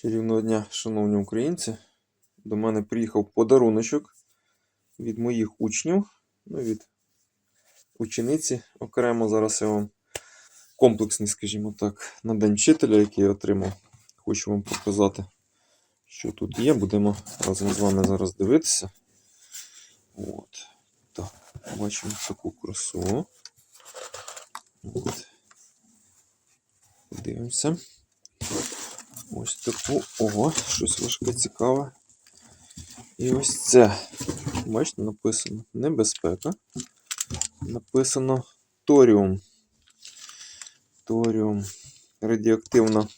Чарівного дня, шановні українці. До мене приїхав подаруночок від моїх учнів, ну, від учениці. Окремо зараз я вам комплексний, скажімо так, на День вчителя, який я отримав. Хочу вам показати, що тут є. Будемо разом з вами зараз дивитися. От. Так, бачимо таку красу. От. Дивимося. Ось таку. Ого, щось важке цікаве. І ось це. Бачите, написано небезпека. Написано торіум. Торіум. Радіоактивна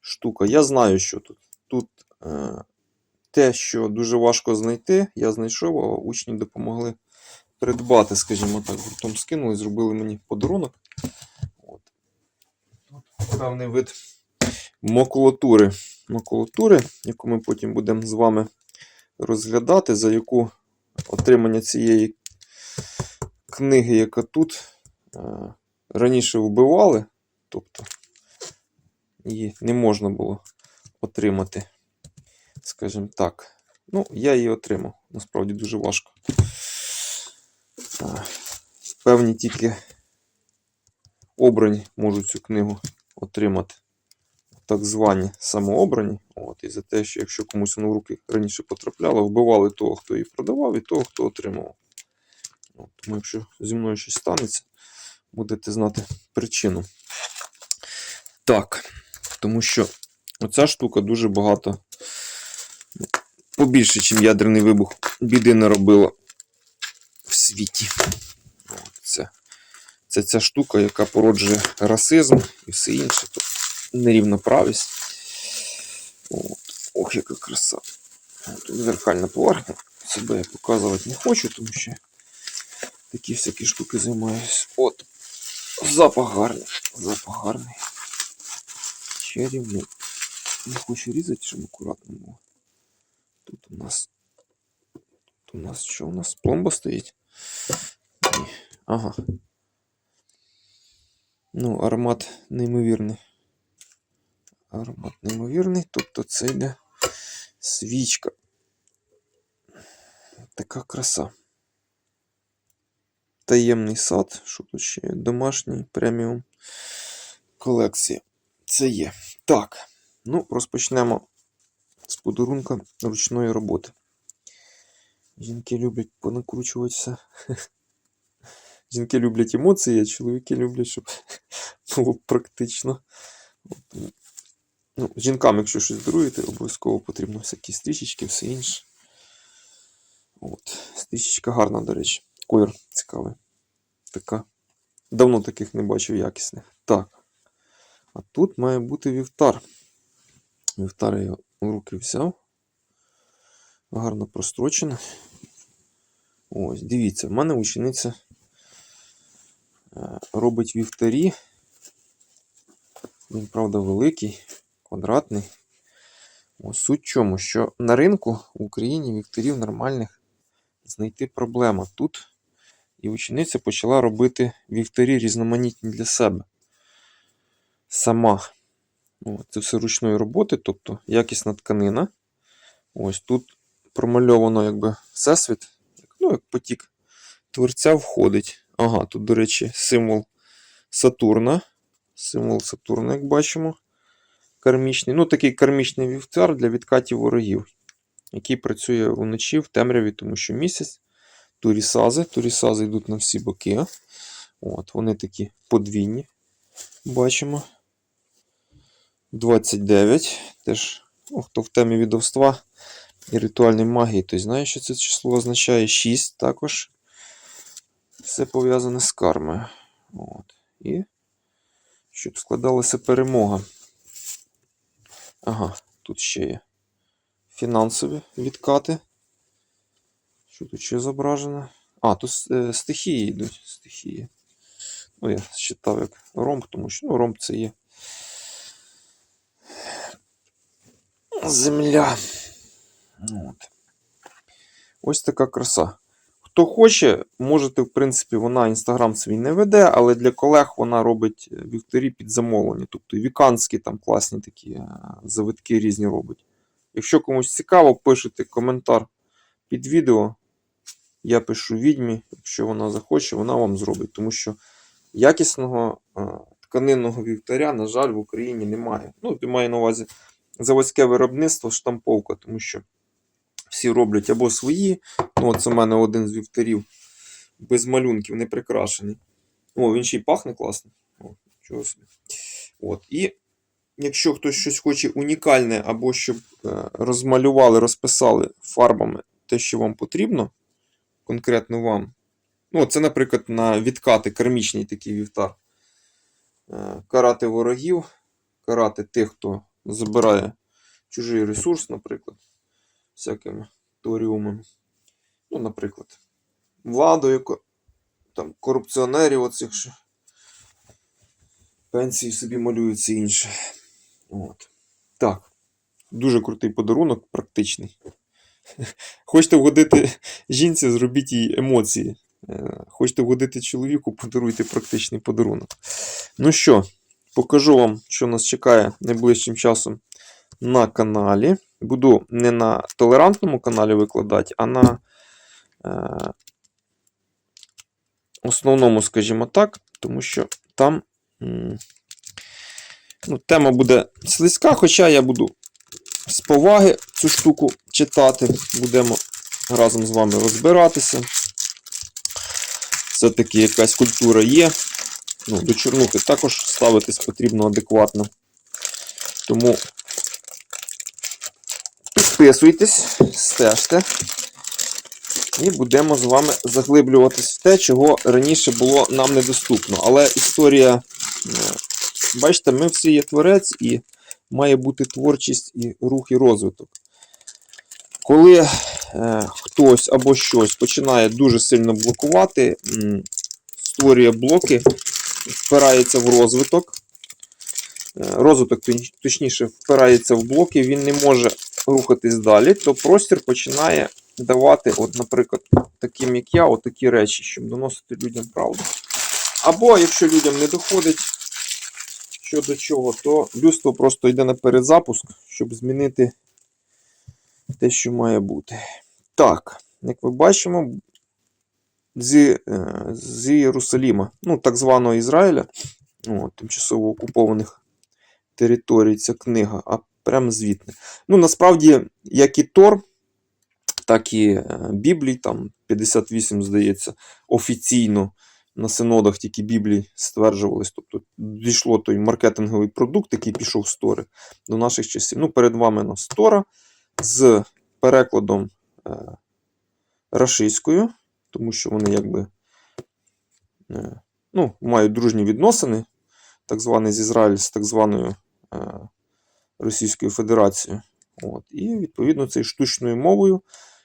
штука. Я знаю, що тут. Тут е, те, що дуже важко знайти, я знайшов, а учні допомогли придбати, скажімо так, гуртом скинули, зробили мені подарунок. От. Певний вид макулатури. Макулатури, яку ми потім будемо з вами розглядати, за яку отримання цієї книги, яка тут е, раніше вбивали, тобто її не можна було отримати, скажімо так. Ну, я її отримав. Насправді дуже важко. Е, Певні тільки обрані можуть цю книгу отримати так звані самообрані. От, і за те, що якщо комусь на руки раніше потрапляло, вбивали того, хто її продавав, і того, хто отримував. От, тому якщо зі мною щось станеться, будете знати причину. Так, тому що оця штука дуже багато, побільше, ніж ядерний вибух, біди наробила в світі. Це, це ця штука, яка породжує расизм і все інше. Нерівноправість. От. Ох, яка краса. Тут зеркальна поверхня. Себе я показувати не хочу, тому що такі всякі штуки займаюся. От. Запах гарний. Запах гарний. Чарівний. Не хочу різати, щоб акуратно було. Тут у нас. Тут у нас що у нас? Пломба стоїть? Ні. Ага. Ну, аромат неймовірний аромат неймовірний. Тобто це йде свічка. Така краса. Таємний сад, що тут ще є? Домашній преміум колекція. Це є. Так, ну, розпочнемо з подарунка ручної роботи. Жінки люблять понакручуватися. Жінки люблять емоції, а чоловіки люблять, щоб було практично. Ну, жінкам, якщо щось даруєте, обов'язково потрібно всякі стрічечки, все інше. От. Стрічечка гарна, до речі. Колір цікавий. Така. Давно таких не бачив якісних. Так. А тут має бути вівтар. Вівтар я у руки взяв. Гарно прострочено. Ось, дивіться, в мене учениця е, робить вівтарі. Він, правда, великий квадратний. Ось суть чому, що на ринку в Україні вікторів нормальних знайти проблема. Тут і учениця почала робити вівторі різноманітні для себе. Сама. Це все ручної роботи, тобто якісна тканина. Ось тут промальовано якби всесвіт, ну, як потік творця входить. Ага, тут, до речі, символ Сатурна. Символ Сатурна, як бачимо кармічний. Ну, такий кармічний вівтар для відкатів ворогів, який працює вночі в темряві, тому що місяць. Турісази. Турісази йдуть на всі боки. От, Вони такі подвійні. Бачимо. 29. Теж, хто в темі відовства і ритуальної магії, той знає, що це число означає 6 також. Все пов'язане з кармою. От. І щоб складалася перемога. Ага, тут ще є фінансові відкати. Що тут ще зображено? А, тут е, стихії йдуть. Стихії. Ну, я считав як ромб, тому що ну, ромб це є. Земля. От. Ось така краса. Хто хоче, можете, в принципі, вона інстаграм свій не веде, але для колег вона робить е, вівтарі під замовлення. Тобто віканські там класні такі е, завитки різні робить. Якщо комусь цікаво, пишете коментар під відео. Я пишу відьмі, якщо вона захоче, вона вам зробить. Тому що якісного е, тканинного вівтаря, на жаль, в Україні немає. Ну, маю на увазі заводське виробництво, штамповка, тому що всі роблять або свої. Ну, це в мене один з вівтарів без малюнків, не прикрашений. О, він ще й пахне класно. О, чого собі. От. І якщо хтось щось хоче унікальне, або щоб е, розмалювали, розписали фарбами те, що вам потрібно, конкретно вам. Ну, це, наприклад, на відкати кермічний такий вівтар. Е, Карати ворогів, карати тих, хто забирає чужий ресурс, наприклад, всякими теоріумами. Ну, наприклад, владу, яку, там, корупціонерів оцих що пенсії собі малюються інше. От. Так. Дуже крутий подарунок, практичний. Хочете вгодити жінці, зробіть їй емоції. Е, Хочете вгодити чоловіку, подаруйте практичний подарунок. Ну що, покажу вам, що нас чекає найближчим часом на каналі. Буду не на толерантному каналі викладати, а на е, основному, скажімо так, тому що там ну, тема буде слизька, хоча я буду з поваги цю штуку читати. Будемо разом з вами розбиратися. Все-таки якась культура є. Ну, до чорнухи також ставитись потрібно адекватно. Тому підписуйтесь, стежте. І будемо з вами заглиблюватись в те, чого раніше було нам недоступно. Але історія, бачите, ми всі є творець і має бути творчість і рух і розвиток. Коли е, хтось або щось починає дуже сильно блокувати, створює блоки, впирається в розвиток. Е, Розвиток, точніше, впирається в блоки, він не може рухатись далі, то простір починає давати, от, наприклад, таким як я, от такі речі, щоб доносити людям правду. Або якщо людям не доходить що до чого, то людство просто йде на перезапуск, щоб змінити те, що має бути. Так, як ви бачимо, з, е, з Єрусаліма, ну, так званого Ізраїля, от, тимчасово окупованих територій, ця книга, а прям звідти. Ну, насправді, як і Тор, так і е, Біблій, там 58, здається, офіційно на синодах тільки Біблії стверджувались. Тобто дійшло той маркетинговий продукт, який пішов з Тори до наших часів. Ну, перед вами нас Тора з перекладом е, рашистською, тому що вони якби е, ну, мають дружні відносини, так званий з Ізраїль з так званою е, Російською Федерацією. От. І відповідно це штучною мовою,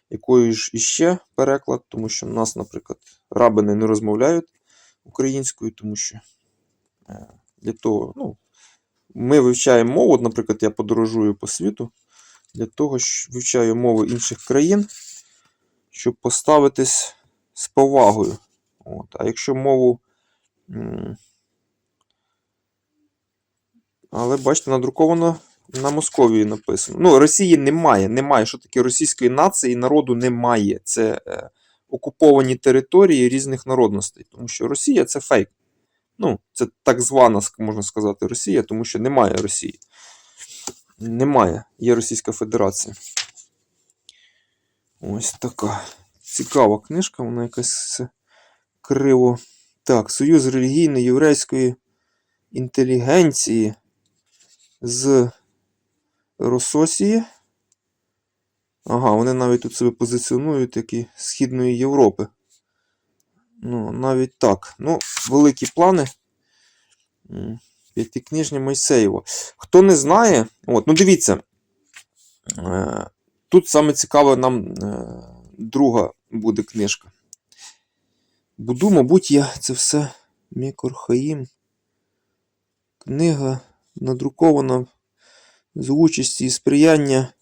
якою ж іще переклад, тому що в нас, наприклад, рабини не розмовляють українською, тому що е, для того, ну, ми вивчаємо мову, от, наприклад, я подорожую по світу, для того, що вивчаю мови інших країн, щоб поставитись з повагою. От. А якщо мову. Але бачите, надруковано на Московії написано. Ну, Росії немає. Немає. Що таке російської нації народу немає. Це е, окуповані території різних народностей. Тому що Росія це фейк. Ну, це так звана, можна сказати, Росія, тому що немає Росії. Немає. Є Російська Федерація. Ось така цікава книжка, вона якась криво. Так, Союз релігійної єврейської інтелігенції з Рососії. Ага, вони навіть тут себе позиціонують як і Східної Європи. Ну, навіть так. Ну, великі плани. М, П'ятикнижня Мойсеєва. Хто не знає, от, ну дивіться. Е, тут саме цікаве нам е, друга буде книжка. Буду, мабуть, я це все Мікор Хаїм. Книга надрукована з участі і сприяння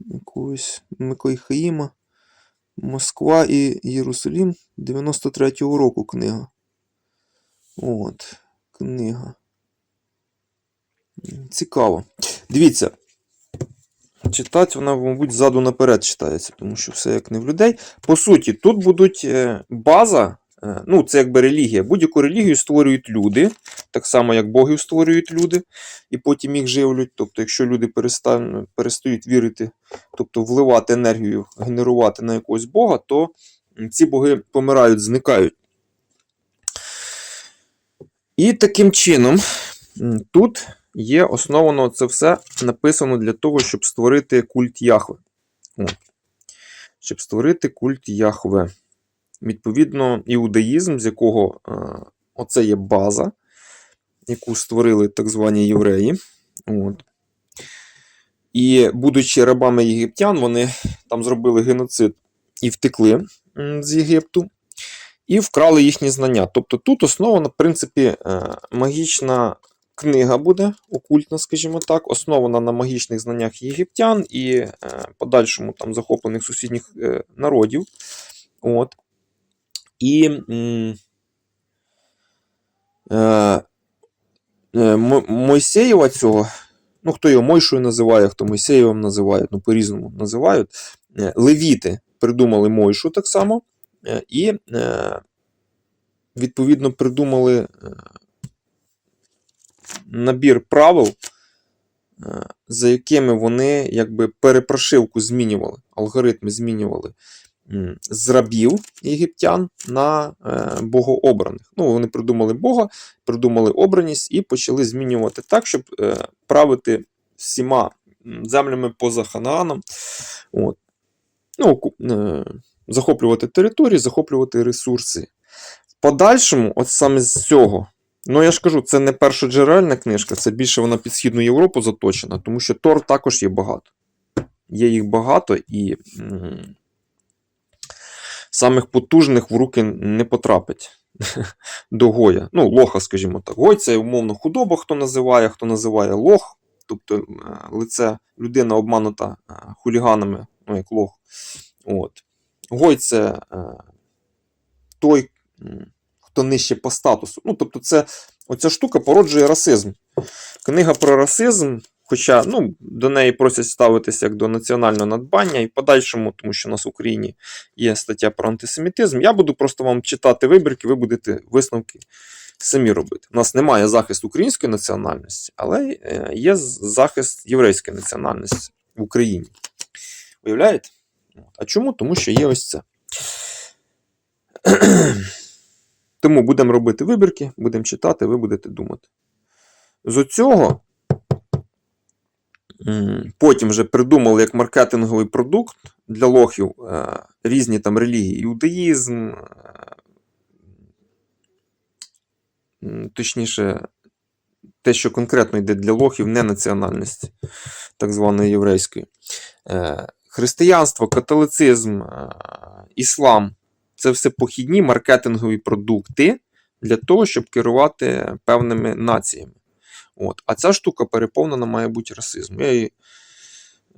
якогось Микой Хаїма. Москва і Єрусалім 93-го року книга. От, книга. Цікаво. Дивіться. Читати вона, мабуть, ззаду наперед читається, тому що все як не в людей. По суті, тут будуть е, база, ну, це якби релігія. Будь-яку релігію створюють люди, так само, як богів створюють люди, і потім їх живлять. Тобто, якщо люди перестан- перестають вірити, тобто вливати енергію, генерувати на якогось бога, то ці боги помирають, зникають. І таким чином, тут є основано це все написано для того, щоб створити культ Яхве. Щоб створити культ Яхве. Відповідно, іудаїзм, з якого е, оце є база, яку створили так звані євреї. От. І, будучи рабами єгиптян, вони там зробили геноцид і втекли з Єгипту, і вкрали їхні знання. Тобто тут основана, в принципі, е, магічна книга буде, окультна, скажімо так, основана на магічних знаннях єгиптян і е, подальшому там захоплених сусідніх народів. От. І е, Мойсеєва цього, ну хто його Мойшою називає, хто Мойсеєвим називає, ну по-різному називають. е, Левіти придумали Мойшу так само, е, і відповідно придумали набір правил, за якими вони якби перепрошивку змінювали, алгоритми змінювали з рабів єгиптян на е, богообраних. Ну, вони придумали Бога, придумали обраність і почали змінювати так, щоб е, правити всіма землями поза Ханааном. От. Ну, е, захоплювати території, захоплювати ресурси. В подальшому, от саме з цього, ну я ж кажу, це не першоджерельна книжка, це більше вона під Східну Європу заточена, тому що Тор також є багато. Є їх багато і самих потужних в руки не потрапить до Гоя. Ну, лоха, скажімо так. Гой це умовно худоба, хто називає, хто називає лох, тобто е, лице людина обманута е, хуліганами, ну як лох. От. Гой це е, той, хто нижче по статусу. Ну, тобто, це оця штука породжує расизм. Книга про расизм, хоча ну, до неї просять ставитися як до національного надбання, і подальшому, тому що у нас в Україні є стаття про антисемітизм. Я буду просто вам читати вибірки, ви будете висновки самі робити. У нас немає захисту української національності, але е, є захист єврейської національності в Україні. Уявляєте? А чому? Тому що є ось це. Тому будемо робити вибірки, будемо читати, ви будете думати. З оцього потім вже придумали як маркетинговий продукт для лохів е, різні там релігії, іудаїзм, е, точніше, те, що конкретно йде для лохів, не національності, так званої єврейської. Е, Християнство, католицизм, іслам це все похідні маркетингові продукти для того, щоб керувати певними націями. От. А ця штука переповнена має бути расизмом. Я її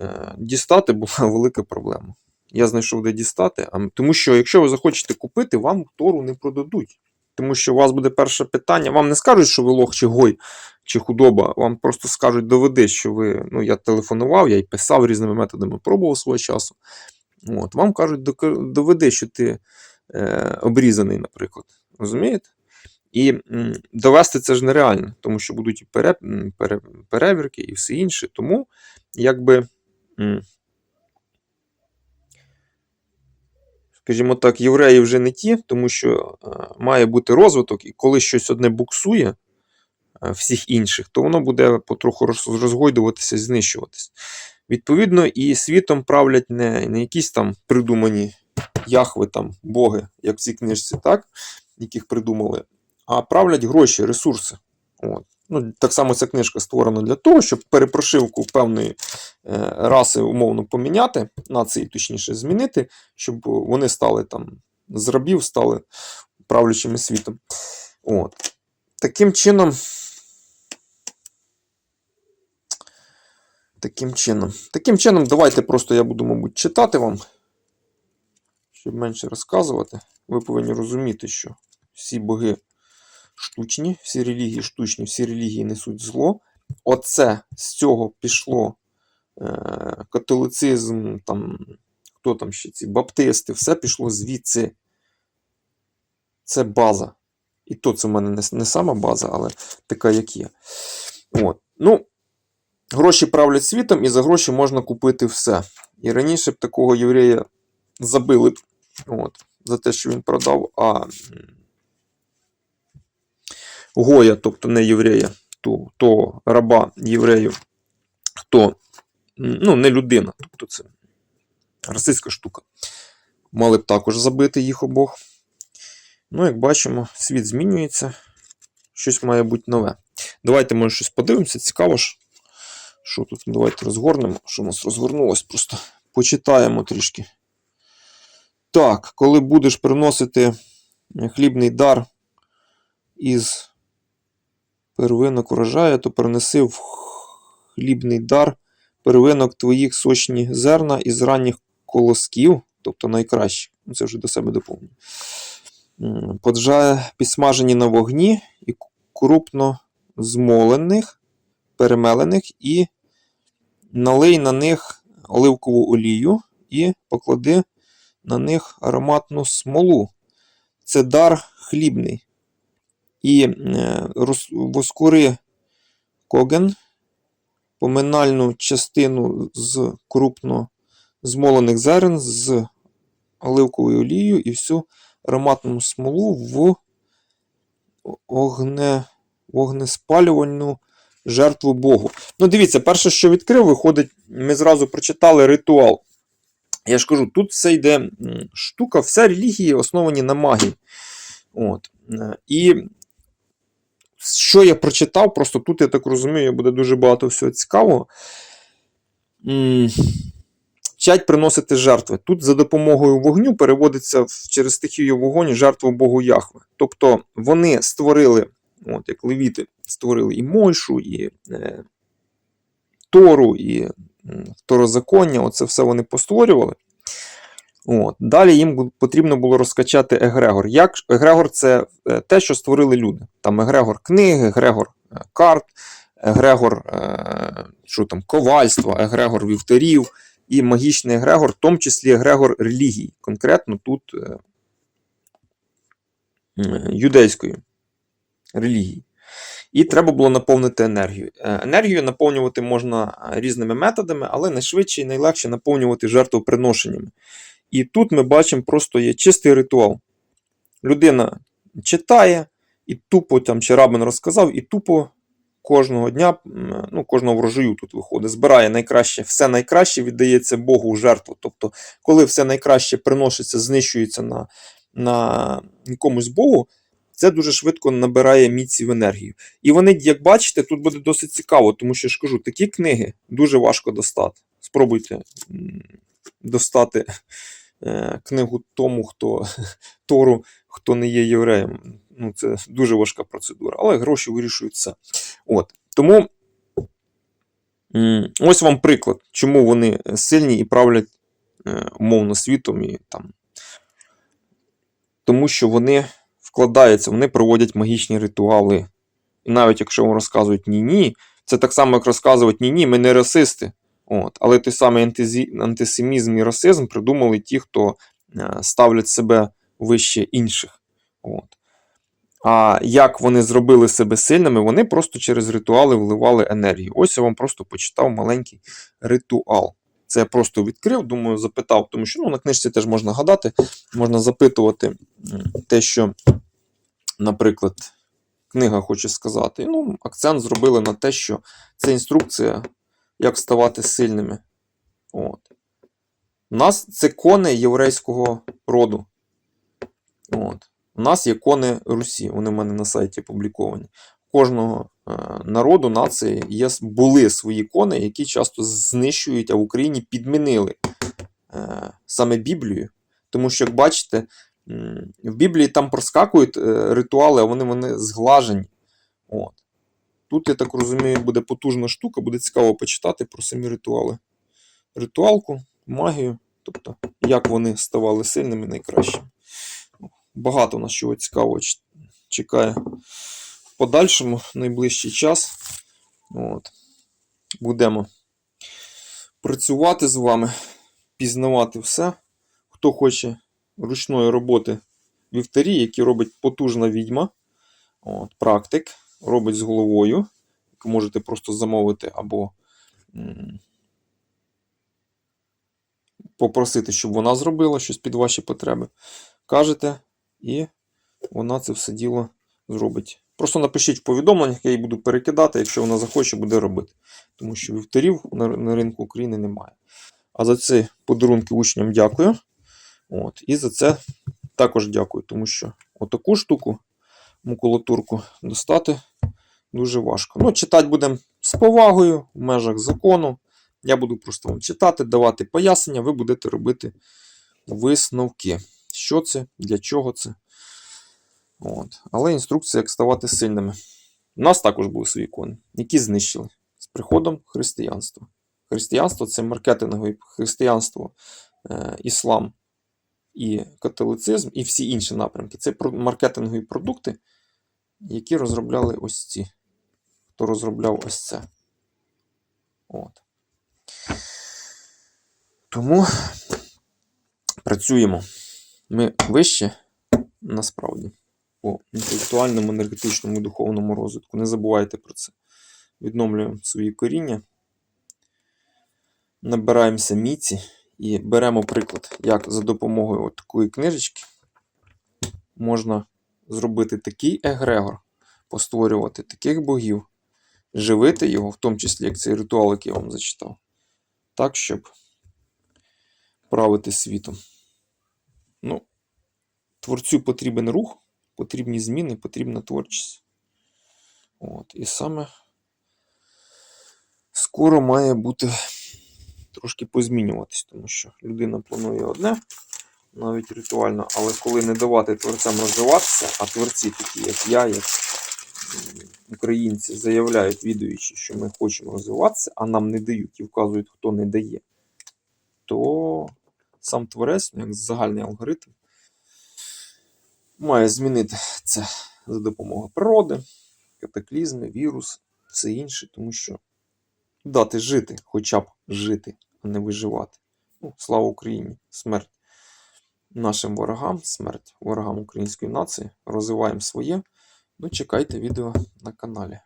е, дістати була велика проблема. Я знайшов, де дістати, а, тому що якщо ви захочете купити, вам Тору не продадуть. Тому що у вас буде перше питання. Вам не скажуть, що ви лох чи гой, чи худоба. Вам просто скажуть, доведи, що ви. Ну, я телефонував, я й писав різними методами, пробував свого часу. От, вам кажуть, доведи, що ти е, обрізаний, наприклад. Розумієте? І довести це ж нереально, тому що будуть і пере, пере, перевірки і все інше. Тому, якби, скажімо так, євреї вже не ті, тому що е, має бути розвиток, і коли щось одне буксує е, всіх інших, то воно буде потроху розгойдуватися і знищуватися. Відповідно, і світом правлять не, не якісь там придумані яхви, там, боги, як в цій книжці, так, яких придумали, а правлять гроші, ресурси. От. Ну, так само ця книжка створена для того, щоб перепрошивку певної е, раси умовно поміняти, нації точніше змінити, щоб вони стали там з рабів, стали правлячими світом. От. Таким чином. Таким чином. Таким чином, давайте просто я буду, мабуть, читати вам. щоб менше розказувати, ви повинні розуміти, що всі боги штучні, всі релігії штучні, всі релігії несуть зло. Оце з цього пішло е, католицизм, там, хто там ще ці баптисти, все пішло звідси. Це база. І то це в мене не, не сама база, але така, як є. От. Ну, гроші правлять світом, і за гроші можна купити все. І раніше б такого єврея забили б от, за те, що він продав, а Гоя, тобто не єврея, то, то раба єврею, хто ну, не людина, тобто це расистська штука. Мали б також забити їх обох. Ну, як бачимо, світ змінюється. Щось має бути нове. Давайте, може, щось подивимося. Цікаво ж. Що тут? Давайте розгорнемо. Що у нас розгорнулось? Просто почитаємо трішки. Так, коли будеш приносити хлібний дар із первинок урожаю, то принеси в хлібний дар первинок твоїх сочні зерна із ранніх колосків, тобто найкращі. Ну, Це вже до себе доповнюю. М, Поджа підсмажені на вогні і крупно змолених, перемелених, і налий на них оливкову олію і поклади на них ароматну смолу. Це дар хлібний. І е, воскури коген, поминальну частину з крупно змолених зерен з оливковою олією і всю ароматну смолу в огне, вогнеспалювальну жертву Богу. Ну, дивіться, перше, що відкрив, виходить, ми зразу прочитали ритуал. Я ж кажу, тут все йде штука, вся релігії основані на магії. От. Е, І що я прочитав, просто тут, я так розумію, буде дуже багато всього цікавого. Вчать приносити жертви. Тут за допомогою вогню переводиться через стихію вогонь жертву Богу Яхве. Тобто вони створили, от як левіти, створили і Мойшу, і е, Тору, і м, Второзаконня. Оце все вони постворювали. От. Далі їм потрібно було розкачати Егрегор. Як Егрегор це е, те, що створили люди. Там Егрегор книги, Егрегор е, карт, Егрегор е, що там, ковальства, Егрегор вівтарів і магічний Егрегор, в тому числі Егрегор релігії. Конкретно тут е, юдейської релігії. І треба було наповнити енергію. Енергію наповнювати можна різними методами, але найшвидше і найлегше наповнювати жертвоприношеннями. І тут ми бачимо, просто є чистий ритуал. Людина читає, і тупо там чи рабин розказав, і тупо кожного дня, ну, кожного врожаю тут виходить, збирає найкраще, все найкраще віддається Богу в жертву. Тобто, коли все найкраще приноситься, знищується на, на якомусь Богу, це дуже швидко набирає міці в енергію. І вони, як бачите, тут буде досить цікаво, тому що я ж кажу, такі книги дуже важко достати. Спробуйте достати книгу тому, хто Тору, хто не є євреєм. Ну, це дуже важка процедура, але гроші вирішують все. От. Тому ось вам приклад, чому вони сильні і правлять е, умовно світом. І, там. Тому що вони вкладаються, вони проводять магічні ритуали. І навіть якщо вам розказують ні-ні, це так само, як розказують ні-ні, ми не расисти. От. Але той самий антизі... антисемізм і расизм придумали ті, хто е, ставлять себе вище інших. От. А як вони зробили себе сильними, вони просто через ритуали вливали енергію. Ось я вам просто почитав маленький ритуал. Це я просто відкрив, думаю, запитав, тому що ну, на книжці теж можна гадати, можна запитувати те, що, наприклад, книга хоче сказати. Ну, акцент зробили на те, що це інструкція, як ставати сильними. От. У нас це кони єврейського роду. От. У нас є кони Русі, вони в мене на сайті опубліковані. У Кожного е, народу, нації є, були свої кони, які часто знищують, а в Україні підмінили е, саме Біблію. Тому що, як бачите, в Біблії там проскакують е, ритуали, а вони, вони зглажені. От. Тут, я так розумію, буде потужна штука, буде цікаво почитати про самі ритуали. Ритуалку, магію. тобто, як вони ставали сильними найкращими. Ну, Багато нас чого цікавого чекає в подальшому, найближчий час. От. Будемо працювати з вами, пізнавати все. Хто хоче ручної роботи вівтарі, які робить потужна відьма, от, практик, робить з головою, яку можете просто замовити або попросити, щоб вона зробила щось під ваші потреби. Кажете, і вона це все діло зробить. Просто напишіть в повідомленнях, я її буду перекидати, якщо вона захоче, буде робити. Тому що вівтарів на, на ринку України немає. А за ці подарунки учням дякую. От, і за це також дякую, тому що отаку штуку, макулатурку достати дуже важко. Ну, читати будемо з повагою, в межах закону. Я буду просто вам читати, давати пояснення, ви будете робити висновки. Що це, для чого це. От. Але інструкція, як ставати сильними. У нас також були свої ікони, які знищили з приходом християнства. Християнство це маркетингове християнство, е, іслам і католицизм, і всі інші напрямки. Це маркетингові продукти, які розробляли ось ці. Хто розробляв ось це. От. Тому працюємо. Ми вище насправді по інтелектуальному, енергетичному і духовному розвитку. Не забувайте про це. Відновлюємо свої коріння, набираємося міці і беремо приклад, як за допомогою такої книжечки можна зробити такий егрегор, постворювати таких богів, живити його, в тому числі як цей ритуал, який я вам зачитав, так, щоб правити світом. Ну, творцю потрібен рух, потрібні зміни, потрібна творчість. От, і саме скоро має бути трошки позмінюватись, тому що людина планує одне, навіть ритуально, але коли не давати творцям розвиватися, а творці, такі як я, як українці, заявляють, відуючи, що ми хочемо розвиватися, а нам не дають і вказують, хто не дає, то сам творець, ну, як загальний алгоритм, має змінити це за допомогою природи, катаклізми, вірус, все інше, тому що дати жити, хоча б жити, а не виживати. Ну, слава Україні! Смерть нашим ворогам, смерть ворогам української нації. Розвиваємо своє. Ну, чекайте відео на каналі.